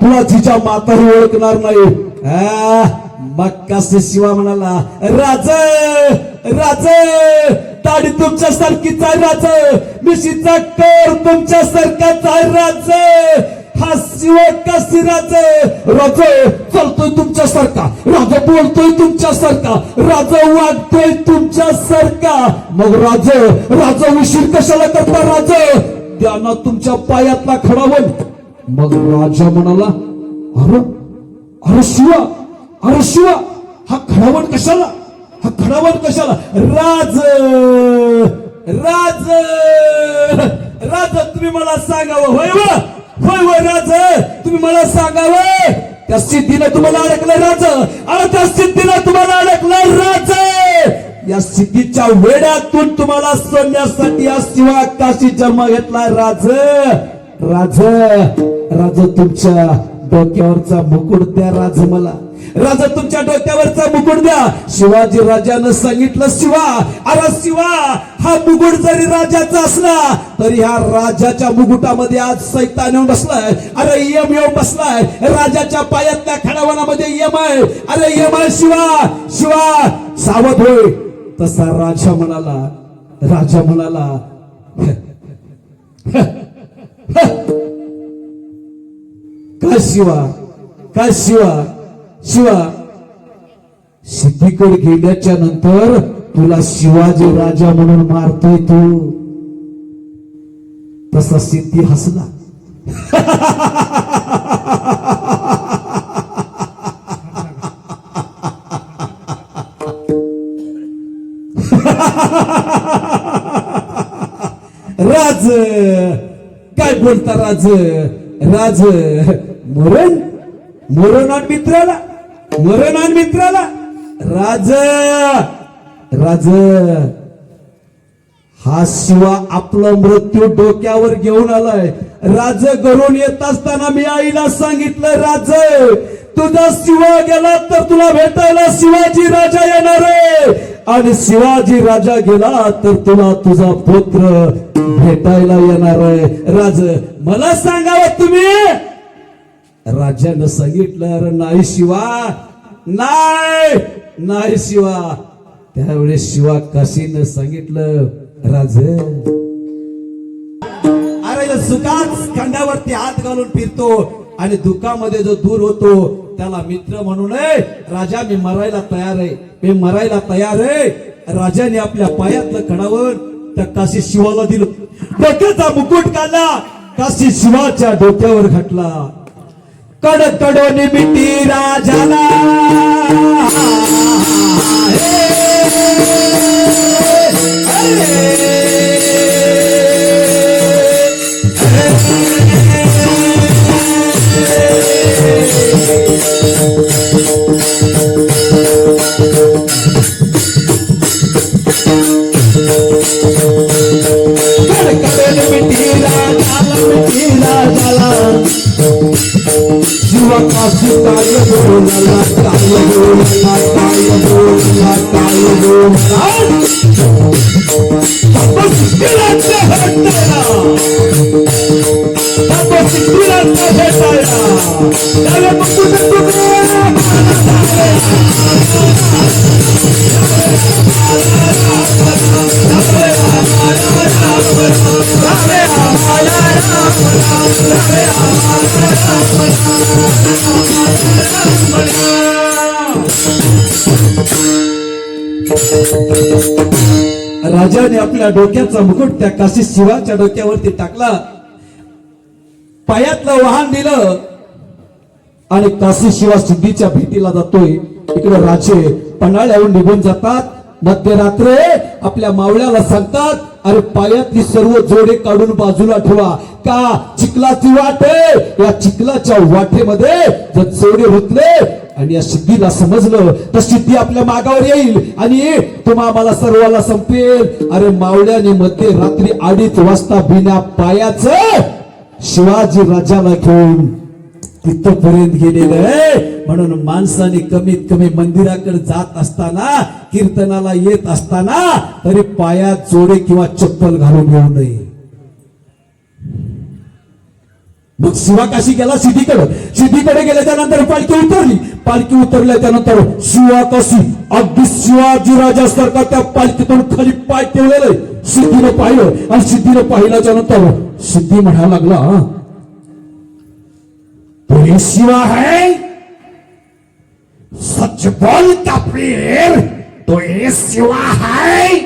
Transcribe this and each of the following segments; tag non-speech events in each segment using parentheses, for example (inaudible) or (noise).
तुला तिच्या माताही ओळखणार नाही. मग शिवा म्हणाला राज राज ताडी तुमच्या सारखीच आहे राज मिशीचा कर तुमच्या सारखाच आहे राज. हा शिव कशी राज? राज चालतोय तुमच्या सारखा राजा बोलतोय तुमच्या सारखा राजा वागतोय तुमच्या सारखा मग राज राजा उशीर कशाला करता राज? त्यांना तुमच्या पायातला खडावल मग राजा म्हणाला अरे अरे शिवा अरे शिवा हा खडावण कशाला? हा खडावण कशाला? राज राज राज तुम्ही मला सांगावं. होय व होय होय राज तुम्ही मला सांगावं. त्या सिद्धीनं तुम्हाला अडकलं राज अरे त्या सिद्धीनं तुम्हाला अडकलं राज. या सिद्धीच्या वेड्यातून तुम्हाला सोडण्यासाठी या शिवा काशी जन्म घेतला राज. राज राज तुमच्या डोक्यावरचा मुकुट द्या राज मला. राजा तुमच्या डोक्यावरचा मुकुट द्या. शिवाजी राजानं सांगितलं शिवा अरे शिवा हा मुकुट जरी राजाचा असला तरी ह्या राजाच्या मुकुटामध्ये आज सैतान येऊन बसलाय. अरे यम येऊन बसलाय. राजाच्या पायातल्या खडावणामध्ये यम आहे. अरे यम आहे शिवा शिवा सावध होय. तसा राजा म्हणाला राजा म्हणाला शिवा? काय शिवा? शिवा? सिद्धीकडे गेल्याच्यानंतर तुला शिवाजी राजा म्हणून मारतोय तू. तसा सिद्धी हसला. (laughs) राज! काय बोलता राज? राज! मरण मरण आण मित्राला मरण आण मित्राला. राज राज. हा शिवा आपला मृत्यू डोक्यावर घेऊन आलाय. राज घरून येत असताना मी आईला सांगितलं राज तुझा शिवा गेला तर तुला भेटायला शिवाजी राजा येणार आहे. आणि शिवाजी राजा गेला तर तुला तुझा पुत्र भेटायला येणार आहे. राज मला सांगावं तुम्ही? राजानं सांगितलं अरे नाही शिवा नाही नाही शिवा. त्यावेळेस शिवा काशीनं सांगितलं राज. अरे सुखाच सुखात हात घालून फिरतो आणि दुःखामध्ये जो दूर होतो त्याला मित्र म्हणून राजा मी मरायला तयार आहे मी मरायला तयार आहे. राजाने आपल्या पायातलं खडावर त्या काशी शिवाला दिलं. डोक्याचा मुकुट काढला काशी शिवाच्या डोक्यावर घातला. कडकडो कडोनी मिठी राजाला कड काशी काय राजाने आपल्या डोक्याचा मुकुट त्या काशी शिवाच्या डोक्यावरती टाकला. पायातलं वाहन दिलं आणि काशी शिवा सिद्धीच्या भेटीला जातोय. इकडे राजे पन्हाळ्याहून निघून जातात. मध्यरात्रे आपल्या मावळ्याला सांगतात अरे पायातली सर्व जोडे काढून बाजूला ठेवा. का? चिखलाची वाट आहे. या चिखलाच्या वाटेमध्ये जर जोडे होतले आणि या सिद्धीला समजलं तर सिद्धी आपल्या मागावर येईल. आणि तुम्हा मला सर्वाला संपेल. अरे मावळ्याने मध्ये रात्री अडीच वाजता बिना पायाचं शिवाजी राजाला घेऊन तिथपर्यंत गेलेलं आहे. म्हणून माणसाने कमीत कमी मंदिराकडे जात असताना कीर्तनाला येत असताना तरी पायात जोडे किंवा चप्पल घालून येऊ नये. मग शिवा काशी गेला सिद्धीकडे. सिद्धीकडे गेल्याच्यानंतर पालखी उतरली. पालखी उतरल्याच्या नंतर शिवा काशी अगदी शिवाजी राजासारखा त्या पालखीतून खाली पाय ठेवलेलं सिद्धीनं पाहिलं. आणि सिद्धीनं पाहिल्याच्या नंतर सिद्धी म्हणायला लागला तो शिवा है सच बोलता काफिर तो ये शिवा है।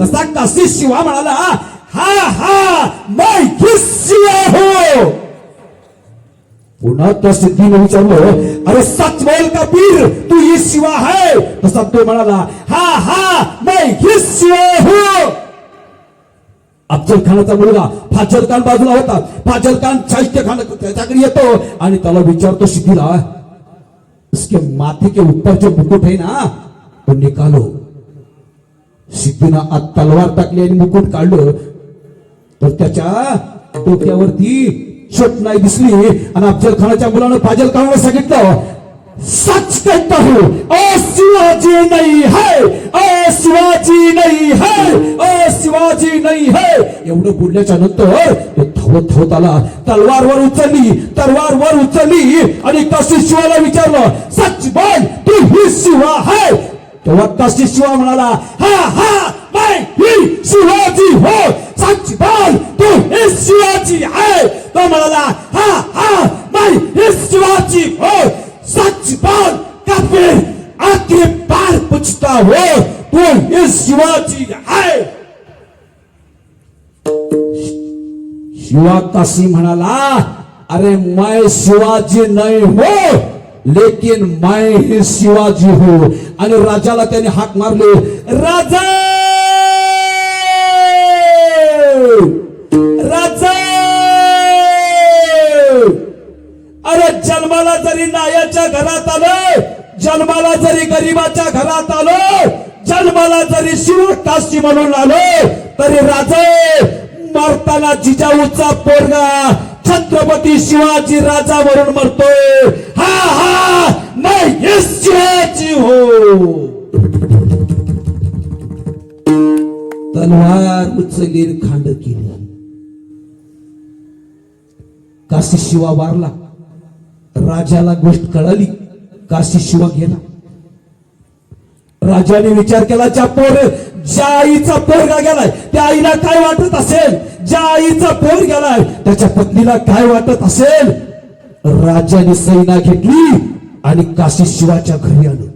तसा काशी शिवा म्हणाला हा हा मैं ही शिवा हो. पुन्हा त्या सिद्धीने विचारलं अरे सच बोल का पीर तू ही शिवा है? तसा तो म्हणाला हा हा मैं ही शिवा हो. अफजल खानाचा मुलगा फाजल खान बाजूला होता. फाजल खान शाहिस्ते खान त्याच्याकडे येतो आणि त्याला विचारतो सिद्धीला उसके माथे के ऊपर जो मुकुट है ना तो निकालो। सिद्धीनं आत तलवार टाकली आणि मुकुट काढलं. तर त्याच्या डोक्यावरती चोट नाही दिसली. आणि अफजल खानाच्या मुलानं फाजल खानाला सांगितलं सच कहता हूं ओ शिवाजी नहीं है ओ शिवाजी नहीं है ओ शिवाजी नहीं है. एवढं बोलल्याच्या नंतर होत होत आला तलवार वर उचलली तलवार वर उचलली. आणि तशी शिवाला विचारलं सच बोल तू ही शिवा है तेव्हा तशी शिवा म्हणाला हा हा मैं ही शिवाजी हो सच बोल तू ही शिवाजी है तो म्हणाला हा हा मैं ही शिवाजी हो सच बोल काफिर आखिर पार पूछता हो तू ही शिवाजी है शिवा काशी म्हणाला अरे मैं शिवाजी नाही हो लेकिन मैं ही शिवाजी हो. आणि राजाला त्याने हाक मारले राजा! राजा! अरे जन्माला जरी नायाच्या घरात आलो जन्माला जरी गरीबाच्या घरात आलो जन्माला जरी शिव काशी म्हणून आलो तरी राजे! मरताना जिजाऊचा पोरगा छत्रपती शिवाजी राजा वरून मरतोय. हा हा नाही शिवाजी हो. तलवार उचलीर खांड केली. काशी शिवा वारला. राजाला गोष्ट कळाली. काशी शिवा गेला. राजाने विचार केला ज्या पोर ज्या आईचा पोरगा गेलाय त्या आईला काय वाटत असेल? ज्या आईचा पोर गेलाय त्याच्या पत्नीला काय वाटत असेल? राजाने सैना घेतली आणि काशी शिवाच्या घरी आलो.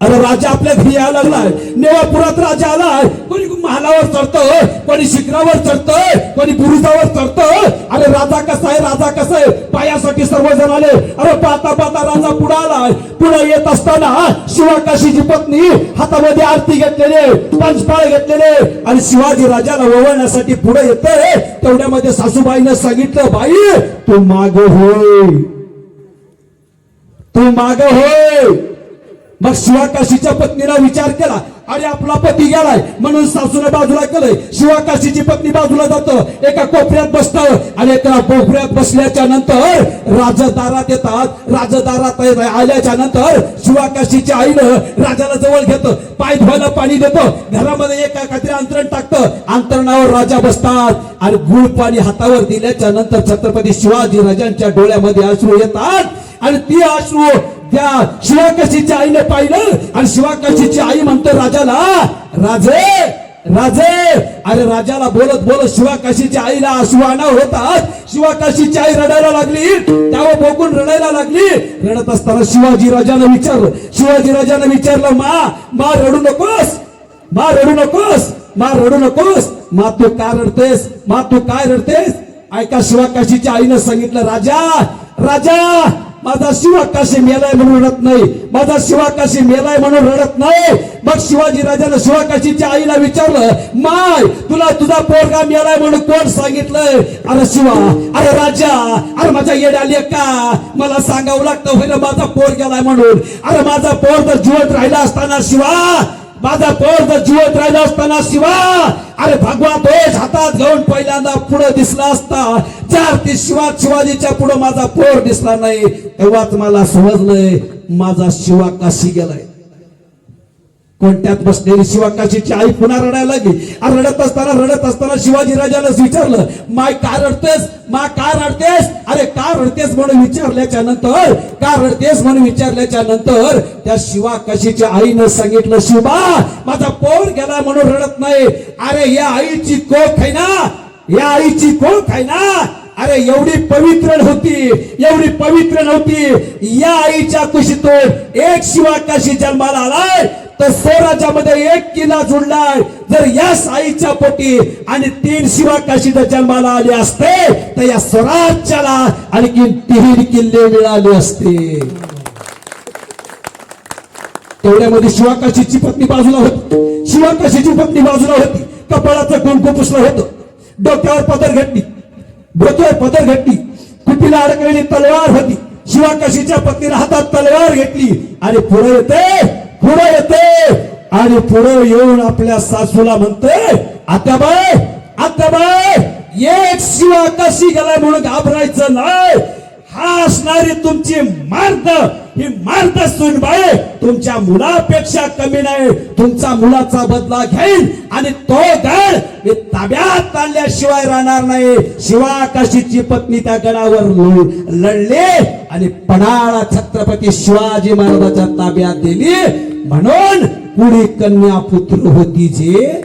अरे राजा आपल्या घरी यायला लागलाय. नेवापुरात राजा आलाय. कोणी महालावर चढतोय कोणी शिखरावर चढतोय कोणी बुरुजावर चढतोय. अरे राजा कसा आहे राजा कसा आहे? पायासाठी सर्वजण आले. अरे पाहता पाहता राजा पुढे आलाय. पुढे येत असताना शिवाकाशीची पत्नी हातामध्ये आरती घेतलेले पंचपाळ घेतलेले आणि शिवाजी राजाला वळवण्यासाठी पुढे येते तेवढ्यामध्ये सासूबाईनं सांगितलं बाई तू माग होय. तू माग होय. मग शिवाकाशीच्या पत्नीला विचार केला. अरे आपला पती गेलाय. म्हणून सासूने बाजूला केलंय. शिवाकाशीची पत्नी बाजूला जातं. एका कोपऱ्यात बसत आणि एका कोपऱ्यात बसल्याच्या नंतर राजदारात येतात. राजदारात आल्याच्यानंतर शिवाकाशीच्या आईनं राजाला जवळ घेतं. पाय धुवायला पाणी देतं. घरामध्ये एका काहीतरी अंतरण टाकतं. अंतरणावर राजा बसतात आणि गुळ पाणी हातावर दिल्याच्या नंतर छत्रपती शिवाजी राजांच्या डोळ्यामध्ये अश्रू येतात. आणि ती अश्रू त्या शिवाकाशीच्या आईने पाहिलं. आणि शिवाकाशीची आई म्हणते राजाला राजे राजे. अरे राजाला बोलत बोलत शिवाकाशीच्या आईला अश्वाना होतात. शिवाकाशीची आई रडायला लागली. त्यावर बघून रडायला लागली. रडत असताना शिवाजी राजानं विचारलं. शिवाजी राजानं विचारलं मा मा रडू नकोस. मा रडू नकोस. मा रडू नकोस. मा तू का रडतेस? मा तू काय रडतेस? ऐका शिवाकाशीच्या आईनं सांगितलं राजा राजा माझा शिवाकाशी मेलाय म्हणून रडत नाही. माझा शिवाकाशी मेलाय म्हणून रडत नाही. मग शिवाजी राजानं शिवाकाशीच्या आईला विचारलं माय तुला तुझा पोरगा मेलाय म्हणून कोण सांगितलंय? अरे शिवा अरे राजा अरे माझ्या येड आली का मला सांगावं लागतं होईल माझा पोर गेलाय म्हणून. अरे माझा पोर तर जिवंत राहिला असताना शिवा माझा पोर जर जिवंत राहिला असताना शिवा अरे भगवा ध्वज हातात घेऊन पहिल्यांदा पुढे दिसला असता. चार ते शिवा शिवाजीच्या पुढे माझा पोर दिसला नाही. तेव्हाच मला समजलंय माझा शिवा काशी गेलाय. कोणत्यात बसलेली शिवाकाशीची आई पुन्हा रडायला लागली. आणि रडत असताना रडत असताना शिवाजी राजाला विचारलं माय का रडतेस? मा का रडतेस? अरे का रडतेस म्हणून विचारल्याच्या नंतर का रडतेस म्हणून विचारल्याच्या नंतर त्या शिवा कशीच्या आईनं सांगितलं शिवा माझा पोर गेला म्हणून रडत नाही. अरे या आईची कोख आहे ना? या आईची कोख आहे ना? अरे एवढी पवित्र नव्हती एवढी पवित्र नव्हती. या आईच्या कुशीतून एक शिवा कशी जन्माला आलाय? तर स्वराज्यामध्ये एक किल्ला जुडलाय. जर या साईच्या पोटी आणि तीन शिवाकाशी जर जन्माला आले असते तर या स्वराज्याला आणखी तीन किल्ले मिळाले असते. तेवढ्यामध्ये शिवाकाशीची पत्नी बाजूला होती. शिवाकाशीची पत्नी बाजूला होती. कपाळाचं कुंकू पुसलं होतं. डोक्यावर पदर घटली. डोक्यावर पदर घटली. कुपीला अडकलेली तलवार होती. शिवाकाशीच्या पत्नीला हातात तलवार घेतली. आणि पुढे येते पुढे येते. आणि पुढे येऊन आपल्या सासूला म्हणते आत्याबाई आत्याबाई एक शिवाकाशी गेलाय म्हणून घाबरायचं नाही. हा असणारी तुमची मार्द ही मार्द सुनबाई तुमच्या मुलापेक्षा कमी नाही. तुमचा मुलाचा बदला घेईल आणि तो गड मी ताब्यात आणल्याशिवाय राहणार नाही. शिवाकाशीची पत्नी त्या गडावर लढले आणि पणाळा छत्रपती शिवाजी महाराजाच्या ताब्यात दिली. म्हणून पुढे कन्या पुत्र होती जे